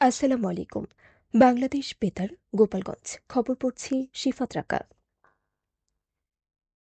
আসসালামু আলাইকুম। বাংলাদেশ বেতার, গোপালগঞ্জ। খবর পড়ছি শিফাত রাকা।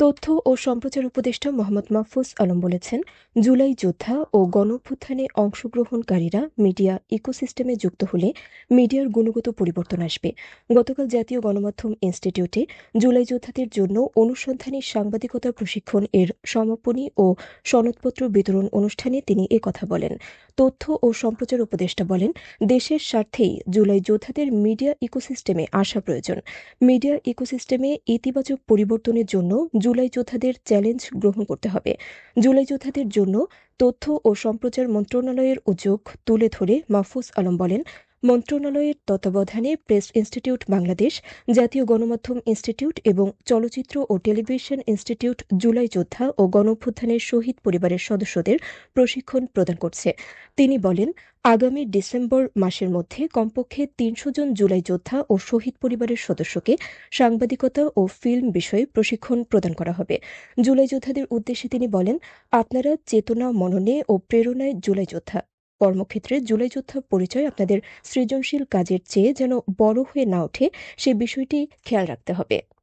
তথ্য ও সম্প্রচার উপদেষ্টা মোহাম্মদ মাহফুজ আলম বলেছেন, জুলাই যোদ্ধা ও গণঅভ্যুত্থানে অংশগ্রহণকারীরা মিডিয়া ইকোসিস্টেমে যুক্ত হলে মিডিয়ার গুণগত পরিবর্তন আসবে। গতকাল জাতীয় গণমাধ্যম ইনস্টিটিউটে জুলাই যোদ্ধাদের জন্য অনুসন্ধানী সাংবাদিকতা প্রশিক্ষণ এর সমাপনী ও সনদপত্র বিতরণ অনুষ্ঠানে তিনি কথা বলেন। তথ্য ও সম্প্রচার উপদেষ্টা বলেন, দেশের স্বার্থেই জুলাই যোদ্ধাদের মিডিয়া ইকোসিস্টেমে আসা প্রয়োজন। মিডিয়া ইকোসিস্টেমে ইতিবাচক পরিবর্তনের জন্য জুলাই যোদ্ধাদের চ্যালেঞ্জ গ্রহণ করতে হবে। জুলাই যোদ্ধাদের জন্য তথ্য ও সম্প্রচার মন্ত্রণালয়ের উদ্যোগ তুলে ধরে মাহফুজ আলম বলেন মন্ত্রণালয়ের তত্ত্বাবধানে প্রেস ইনস্টিটিউট বাংলাদেশ, জাতীয় গণমাধ্যম ইনস্টিটিউট এবং চলচ্চিত্র ও টেলিভিশন ইনস্টিটিউট জুলাই যোদ্ধা ও গণঅভ্যুত্থানের শহীদ পরিবারের সদস্যদের প্রশিক্ষণ প্রদান করছে। তিনি বলেন, আগামী ডিসেম্বর মাসের মধ্যে কমপক্ষে তিনশো জন জুলাই যোদ্ধা ও শহীদ পরিবারের সদস্যকে সাংবাদিকতা ও ফিল্ম বিষয়ে প্রশিক্ষণ প্রদান করা হবে। জুলাই যোদ্ধাদের উদ্দেশ্যে তিনি বলেন, আপনারা চেতনা, মননে ও প্রেরণায় জুলাই যোদ্ধা। কর্মক্ষেত্রে জুলাই যোদ্ধা পরিচয় আপনাদের সৃজনশীল কাজের চেয়ে যেন বড় হয়ে না ওঠে, সে বিষয়টি খেয়াল রাখতে হবে।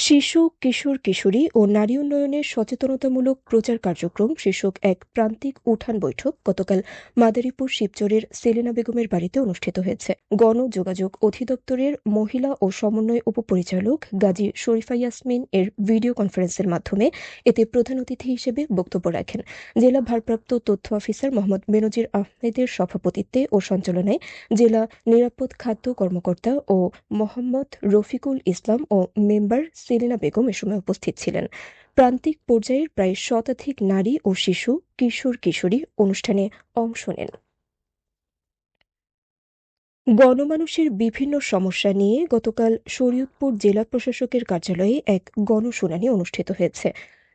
শিশু, কিশোর, কিশোরী ও নারী উন্নয়নের সচেতনতামূলক প্রচার কার্যক্রম শীর্ষক এক প্রান্তিক উঠান বৈঠক গতকাল মাদারীপুর শিবচরের সেলেনা বেগমের বাড়িতে অনুষ্ঠিত হয়েছে। গণযোগাযোগ অধিদপ্তরের মহিলা ও সমন্বয় উপপরিচালক গাজী শরীফা ইয়াসমিন এর ভিডিও কনফারেন্সের মাধ্যমে এতে প্রধান অতিথি হিসেবে বক্তব্য রাখেন। জেলা ভারপ্রাপ্ত তথ্য অফিসার মোহাম্মদ বেনজির আহমেদের সভাপতিত্বে ও সঞ্চালনায় জেলা নিরাপদ খাদ্য কর্মকর্তা ও মোহাম্মদ রফিকুল ইসলাম ও মেম্বার সেলিনা বেগম এ সময় উপস্থিত ছিলেন। প্রান্তিক পর্যায়ের প্রায় শতাধিক নারী ও শিশু কিশোর কিশোরী অনুষ্ঠানে অংশ নেন। গণমানুষের বিভিন্ন সমস্যা নিয়ে গতকাল শরীয়তপুর জেলা প্রশাসকের কার্যালয়ে এক গণশুনানি অনুষ্ঠিত হয়েছে।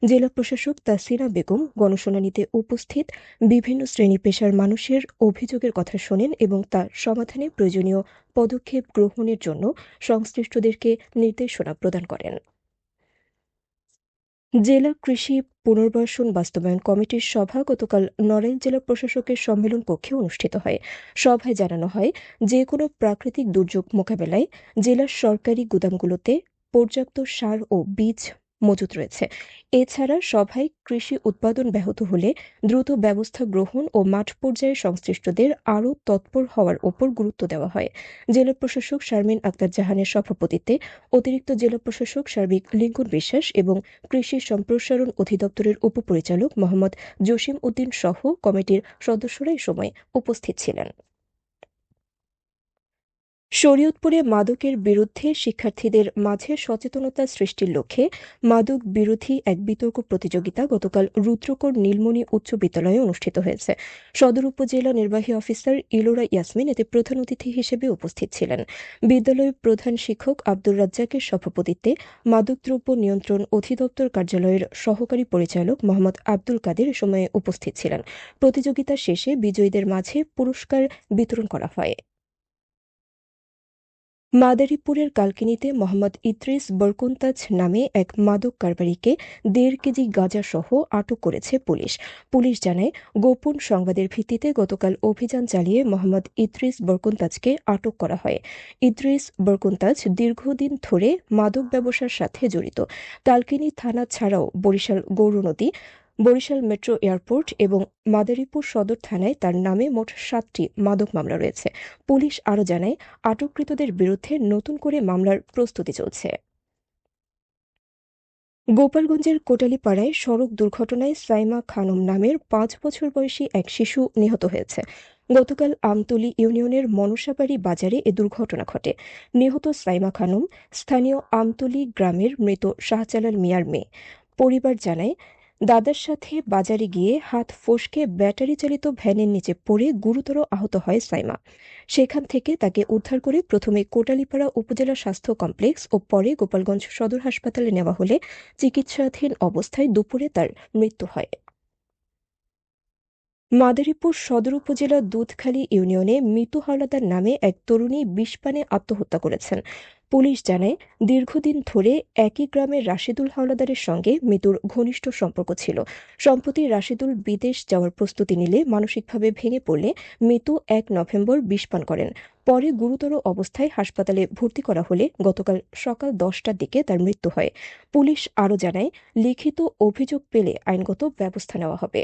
জেলা প্রশাসক তাসিনা বেগম গণশুনানিতে উপস্থিত বিভিন্ন শ্রেণি পেশার মানুষের অভিযোগের কথা শোনেন এবং তার সমাধানে প্রয়োজনীয় পদক্ষেপ গ্রহণের জন্য সংশ্লিষ্টদেরকে নির্দেশনা প্রদান করেন। জেলা কৃষি পুনর্বাসন বাস্তবায়ন কমিটির সভা গতকাল নড়াইল জেলা প্রশাসকের সম্মেলন কক্ষে অনুষ্ঠিত হয়। সভায় জানানো হয়, যে কোনো প্রাকৃতিক দুর্যোগ মোকাবেলায় জেলার সরকারি গুদামগুলোতে পর্যাপ্ত সার ও বীজ মজুত রয়েছে। এছাড়া সভায় কৃষি উৎপাদন ব্যাহত হলে দ্রুত ব্যবস্থা গ্রহণ ও মাঠ পর্যায়ে সংশ্লিষ্টদের আরও তৎপর হওয়ার ওপর গুরুত্ব দেওয়া হয়। জেলা প্রশাসক শারমিন আক্তার জাহানের সভাপতিত্বে অতিরিক্ত জেলা প্রশাসক সার্বিক লিঙ্কন বিশ্বাস এবং কৃষি সম্প্রসারণ অধিদপ্তরের উপপরিচালক মোহাম্মদ জসিম উদ্দিন সহ কমিটির সদস্যরা এ সময় উপস্থিত ছিলেন। শরীয়তপুরে মাদকের বিরুদ্ধে শিক্ষার্থীদের মাঝে সচেতনতা সৃষ্টির লক্ষ্যে মাদক বিরোধী এক বিতর্ক প্রতিযোগিতা গতকাল রুদ্রকর নীলমণি উচ্চ বিদ্যালয়ে অনুষ্ঠিত হয়েছে। সদর উপজেলা নির্বাহী অফিসার ইলোরা ইয়াসমিন এতে প্রধান অতিথি হিসেবে উপস্থিত ছিলেন। বিদ্যালয়ের প্রধান শিক্ষক আব্দুর রাজ্জাকের সভাপতিত্বে মাদকদ্রব্য নিয়ন্ত্রণ অধিদপ্তর কার্যালয়ের সহকারী পরিচালক মোহাম্মদ আব্দুল কাদের সময়ে উপস্থিত ছিলেন। প্রতিযোগিতা শেষে বিজয়ীদের মাঝে পুরস্কার বিতরণ করা হয়। মাদারীপুরের কালকিনিতে মোহাম্মদ ইদ্রিস বরকুন্তাজ নামে এক মাদক কারবারিকে দেড় কেজি গাঁজাসহ আটক করেছে পুলিশ। পুলিশ জানায়, গোপন সংবাদের ভিত্তিতে গতকাল অভিযান চালিয়ে মোহাম্মদ ইদ্রিস বরকুন্তাজকে আটক করা হয়। ইদ্রিস বরকুন্তাজ দীর্ঘদিন ধরে মাদক ব্যবসার সাথে জড়িত। কালকিনি থানা ছাড়াও বরিশাল গৌরনদী বরিশাল মেট্রো এয়ারপোর্ট এবং মাদারীপুর সদর থানায় তার নামে মোট সাতটি মাদক মামলা রয়েছে। পুলিশ আরও জানায়, আটককৃতদের বিরুদ্ধে নতুন করে মামলার প্রস্তুতি চলছে। গোপালগঞ্জের কোটালীপাড়ায় সড়ক দুর্ঘটনায় সাইমা খানম নামের পাঁচ বছর বয়সী এক শিশু নিহত হয়েছে। গতকাল আমতলী ইউনিয়নের মনসাবাড়ি বাজারে এ দুর্ঘটনা ঘটে। নিহত সাইমা খানম স্থানীয় আমতলী গ্রামের মৃত শাহজালাল মিয়ার মেয়ে। পরিবার জানায় দাদার সাথে বাজারে গিয়ে হাত ফসকে ব্যাটারি চালিত ভ্যানের নিচে পড়ে গুরুতর আহত হয় সাইমা। সেখান থেকে তাকে উদ্ধার করে প্রথমে কোটালীপাড়া উপজেলা স্বাস্থ্য কমপ্লেক্স ও পরে গোপালগঞ্জ সদর হাসপাতালে নেওয়া হলে চিকিৎসাধীন অবস্থায় দুপুরে তার মৃত্যু হয়। মাদারীপুর সদর উপজেলার দুধখালী ইউনিয়নে মিতু হাওলাদার নামে এক তরুণী বিষপানে আত্মহত্যা করেছেন। পুলিশ জানায়, দীর্ঘদিন ধরে একই গ্রামের রাশিদুল হাওলাদারের সঙ্গে মিতুর ঘনিষ্ঠ সম্পর্ক ছিল। সম্প্রতি রাশিদুল বিদেশ যাওয়ার প্রস্তুতি নিলে মানসিকভাবে ভেঙে পড়লে মিতু এক নভেম্বর বিষপান করেন। পরে গুরুতর অবস্থায় হাসপাতালে ভর্তি করা হলে গতকাল সকাল দশটার দিকে তার মৃত্যু হয়। পুলিশ আরও জানায়, লিখিত অভিযোগ পেলে আইনগত ব্যবস্থা নেওয়া হবে।